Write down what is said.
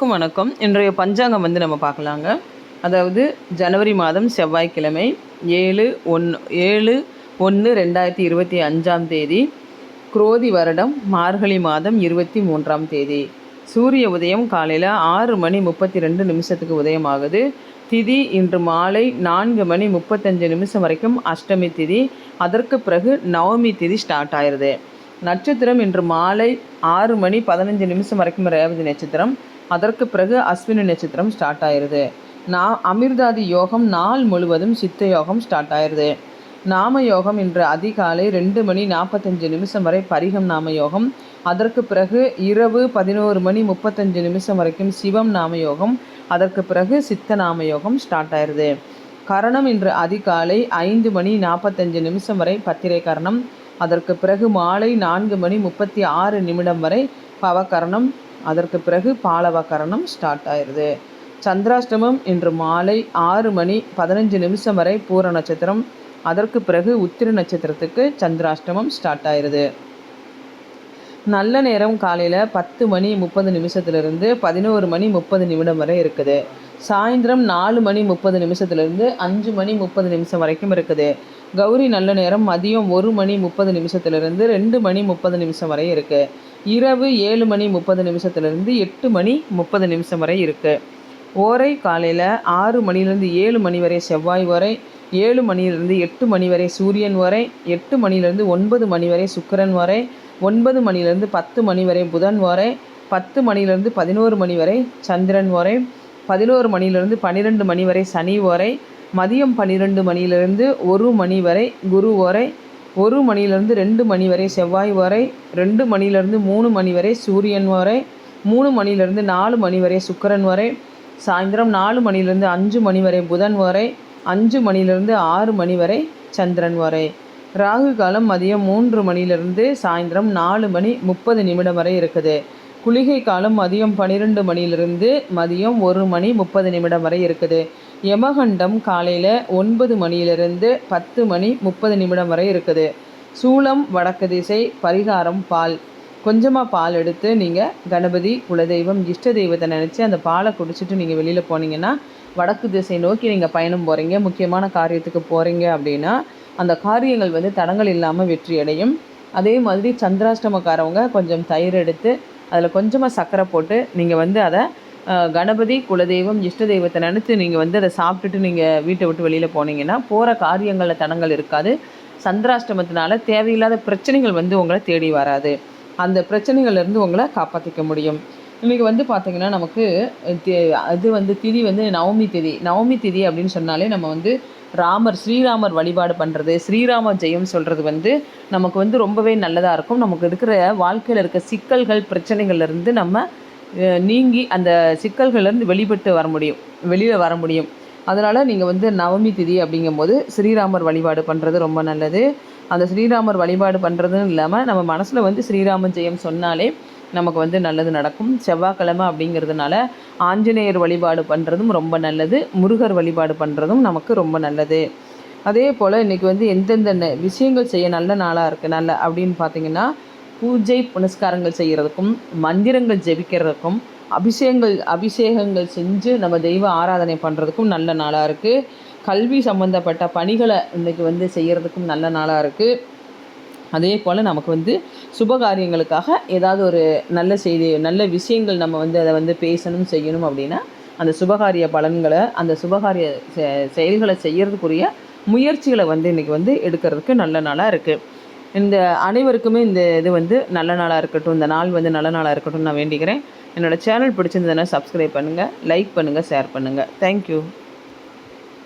அனைவருக்கும் வணக்கம். இன்றைய பஞ்சாங்கம் வந்து நம்ம பார்க்கலாங்க. அதாவது ஜனவரி மாதம் செவ்வாய்க்கிழமை ஏழு ஒன்று ஏழு ஒன்று ரெண்டாயிரத்தி இருபத்தி அஞ்சாம் தேதி குரோதி வருடம் மார்கழி மாதம் இருபத்தி மூன்றாம் தேதி. சூரிய உதயம் காலையில் ஆறு மணி முப்பத்தி ரெண்டு நிமிஷத்துக்கு உதயமாகுது. திதி இன்று மாலை நான்கு மணி முப்பத்தஞ்சு நிமிஷம் வரைக்கும் அஷ்டமி திதி. அதற்கு பிறகு நவமி திதி ஸ்டார்ட் ஆயிடுது நட்சத்திரம் இன்று மாலை ஆறு மணி பதினஞ்சு நிமிஷம் வரைக்கும் ரேவதி நட்சத்திரம். அதற்கு பிறகு அஸ்வினி நட்சத்திரம் ஸ்டார்ட் ஆயிடுது நான் அமிர்தாதி யோகம் நாள் முழுவதும் சித்த யோகம் ஸ்டார்ட் ஆயிடுது நாம யோகம் இன்று அதிகாலை ரெண்டு மணி நாற்பத்தஞ்சு நிமிஷம் வரை பரிகம் நாம யோகம். அதற்கு பிறகு இரவு பதினோரு மணி முப்பத்தஞ்சு நிமிஷம் வரைக்கும் சிவம் நாம யோகம். அதற்கு பிறகு சித்த நாம யோகம் ஸ்டார்ட் ஆயிடுது கரணம் இன்று அதிகாலை ஐந்து மணி நாற்பத்தஞ்சு நிமிஷம் வரை பத்திரை கரணம். அதற்கு பிறகு மாலை நான்கு மணி முப்பத்தி ஆறு நிமிடம் வரை பவகரணம் அதற்கு பிறகு பாலவகரணம் ஸ்டார்ட் ஆயிடுது சந்திராஷ்டமம் இன்று மாலை ஆறு மணி பதினஞ்சு நிமிஷம் வரை பூர நட்சத்திரம். அதற்கு பிறகு உத்திர நட்சத்திரத்துக்கு சந்திராஷ்டமம் ஸ்டார்ட் ஆயிடுது நல்ல நேரம் காலையில் பத்து மணி முப்பது நிமிஷத்துலேருந்து பதினோரு மணி முப்பது நிமிடம் வரை இருக்குது. சாயந்தரம் நாலு மணி முப்பது நிமிஷத்துலேருந்து அஞ்சு மணி முப்பது நிமிஷம் வரைக்கும் இருக்குது. கௌரி நல்ல நேரம் மதியம் ஒரு மணி முப்பது நிமிஷத்துலேருந்து ரெண்டு மணி முப்பது நிமிஷம் வரை இருக்குது இரவு ஏழு மணி முப்பது நிமிஷத்துலேருந்து எட்டு மணி முப்பது நிமிஷம் வரை இருக்குது ஓரை காலையில் ஆறு மணிலேருந்து ஏழு மணி வரை செவ்வாய் வரை ஏழு மணியிலிருந்து எட்டு மணி வரை சூரியன் வரை எட்டு மணிலேருந்து ஒன்பது மணி வரை சுக்கரன் வரை ஒன்பது மணிலேருந்து பத்து மணி வரை புதன் வரை பத்து மணிலேருந்து பதினோரு மணி வரை சந்திரன் வரை பதினோரு மணிலேருந்து பன்னிரெண்டு மணி வரை சனி வரை மதியம் பன்னிரெண்டு மணியிலிருந்து ஒரு மணி வரை குரு வரை ஒரு மணிலேருந்து ரெண்டு மணி வரை செவ்வாய் வரை ரெண்டு மணிலேருந்து மூணு மணி வரை சூரியன் வரை மூணு மணிலேருந்து நாலு மணி வரை சுக்கரன் வரை சாயந்தரம் நாலு மணிலேருந்து அஞ்சு மணி வரை புதன் வரை அஞ்சு மணிலேருந்து ஆறு மணி வரை சந்திரன் வரை. ராகு காலம் மதியம் மூன்று மணிலிருந்து சாயந்தரம் நாலு மணி முப்பது நிமிடம் வரை இருக்குது. குளிகை காலம் மதியம் பன்னிரெண்டு மணிலிருந்து மதியம் ஒரு மணி முப்பது நிமிடம் வரை இருக்குது. யமகண்டம் காலையில் ஒன்பது மணியிலிருந்து பத்து மணி முப்பது நிமிடம் வரை இருக்குது. சூளம் வடக்கு திசை பரிகாரம் பால். கொஞ்சமாக பால் எடுத்து நீங்கள் கணபதி குலதெய்வம் இஷ்ட தெய்வத்தை நினச்சி அந்த பாலை குடிச்சிட்டு நீங்கள் வெளியில் போனீங்கன்னா வடக்கு திசை நோக்கி நீங்கள் பயணம் போகிறீங்க முக்கியமான காரியத்துக்கு போகிறீங்க அப்படின்னா அந்த காரியங்கள் வந்து தடங்கள் இல்லாமல் வெற்றி அடையும். அதே மாதிரி சந்திராஷ்டமக்காரவங்க கொஞ்சம் தயிர் எடுத்து அதில் கொஞ்சமாக சர்க்கரை போட்டு நீங்கள் வந்து அதை கணபதி குலதெய்வம் இஷ்ட தெய்வத்தை நினச்சி நீங்கள் வந்து அதை சாப்பிட்டுட்டு நீங்கள் வீட்டை விட்டு வெளியில் போனீங்கன்னா போகிற காரியங்களில் தடங்கள் இருக்காது. சந்திராஷ்டமத்தினால தேவையில்லாத பிரச்சனைகள் வந்து உங்களை தேடி வராது. அந்த பிரச்சனைகள்லேருந்து உங்களை காப்பாற்றிக்க முடியும். இன்றைக்கி வந்து பார்த்திங்கன்னா நமக்கு அது வந்து திதி வந்து நவமி திதி. நவமி திதி அப்படின்னு சொன்னாலே நம்ம வந்து ராமர் ஸ்ரீராமர் வழிபாடு பண்ணுறது ஸ்ரீராம ஜெயம் சொல்கிறது வந்து நமக்கு வந்து ரொம்பவே நல்லதாக இருக்கும். நமக்கு இருக்கிற வாழ்க்கையில் இருக்க சிக்கல்கள் பிரச்சனைகள்லேருந்து நம்ம நீங்கி அந்த சிக்கல்கள்லேருந்து வெளிப்பட்டு வர முடியும். வெளியில் வர முடியும். அதனால் நீங்கள் வந்து நவமி திதி அப்படிங்கும்போது ஸ்ரீராமர் வழிபாடு பண்ணுறது ரொம்ப நல்லது. அந்த ஸ்ரீராமர் வழிபாடு பண்ணுறதுன்னு இல்லாமல் நம்ம மனசில் வந்து ஸ்ரீராம ஜெயம் சொன்னாலே நமக்கு வந்து நல்லது நடக்கும். செவ்வாய்க்கிழமை அப்படிங்கிறதுனால ஆஞ்சநேயர் வழிபாடு பண்ணுறதும் ரொம்ப நல்லது. முருகர் வழிபாடு பண்ணுறதும் நமக்கு ரொம்ப நல்லது. அதே போல் இன்றைக்கி வந்து எந்தெந்த விஷயங்கள் செய்ய நல்ல நாளாக இருக்குது நல்ல அப்படின்னு பார்த்தீங்கன்னா பூஜை புனஸ்காரங்கள் செய்கிறதுக்கும் மந்திரங்கள் ஜெபிக்கிறதுக்கும் அபிஷேகங்கள் அபிஷேகங்கள் செஞ்சு நம்ம தெய்வ ஆராதனை பண்ணுறதுக்கும் நல்ல நாளாக இருக்குது கல்வி சம்மந்தப்பட்ட பணிகளை இன்றைக்கி வந்து செய்கிறதுக்கும் நல்ல நாளாக இருக்குது அதே போல் நமக்கு வந்து சுபகாரியங்களுக்காக ஏதாவது ஒரு நல்ல செய்தி நல்ல விஷயங்கள் நம்ம வந்து அதை வந்து பேசணும் செய்யணும் அப்படின்னா அந்த சுபகாரிய பலன்களை அந்த சுபகாரிய செயல்களை செய்கிறதுக்குரிய முயற்சிகளை வந்து இன்றைக்கி வந்து எடுக்கிறதுக்கு நல்ல நாளாக இருக்குது இந்த அனைவருக்குமே இந்த இது வந்து நல்ல நாளாக இருக்கட்டும் இந்த நாள் வந்து நல்ல நாளாக இருக்கட்டும் நான் வேண்டிக்கிறேன். என்னோடய சேனல் பிடிச்சிருந்ததுன்னா சப்ஸ்கிரைப் பண்ணுங்கள் லைக் பண்ணுங்கள் ஷேர் பண்ணுங்கள் தேங்க்யூ